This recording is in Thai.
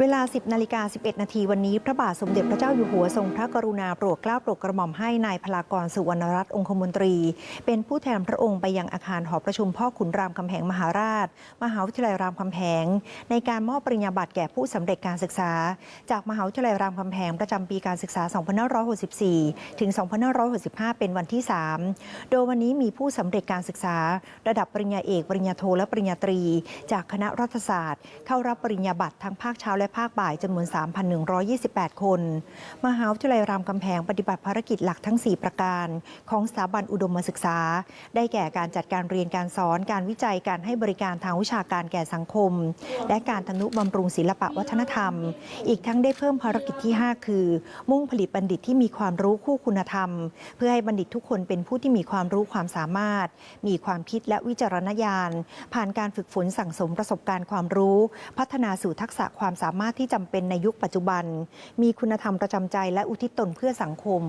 เวลา 10นาฬิกา11 นาทีวันนี้ พระบาทสมเด็จพระเจ้าอยู่หัวทรงพระกรุณาโปรดเกล้าโปรดกระหม่อมให้นายพลากรสุวรรณรัตน์องคมนตรี เป็นผู้แทนพระองค์ไปยังอาคารหอประชุมพ่อขุนรามคำแหงมหาราช มหาวิทยาลัยรามคำแหง ในการมอบปริญญาบัตรแก่ผู้สำเร็จการศึกษา จากมหาวิทยาลัยรามคำแหงประจำปีการศึกษา 2564 ถึง 2565 เป็นวันที่ 3 โดยวันนี้มีผู้สำเร็จการศึกษา ระดับปริญญาเอก ปริญญาโทและปริญญาตรี จากคณะรัฐศาสตร์ เข้ารับปริญญาบัตรทั้งภาคเช้าและภาคบ่ายจำนวน 3,128 คน มหาวิทยาลัยรามคำแหงปฏิบัติภารกิจหลักทั้ง 4 ประการ ของสถาบันอุดมศึกษา ได้แก่การจัดการเรียนการสอนการวิจัยการให้บริการทางวิชาการแก่สังคม และการทนุบำรุงศิลปะวัฒนธรรม อีกทั้งได้เพิ่มภารกิจที่ 5 คือ มุ่งผลิตบัณฑิตที่มีความรู้คู่คุณธรรม เพื่อให้บัณฑิตทุกคนเป็นผู้ที่มีความรู้ความสามารถ มีความคิดและวิจารณญาณ ผ่านการฝึกฝนสั่งสมประสบการณ์ความรู้ พัฒนาสู่ทักษะความสาามารถที่จำเป็นในยุคปัจจุบัน มีคุณธรรมประจำใจและอุทิศตนเพื่อสังคม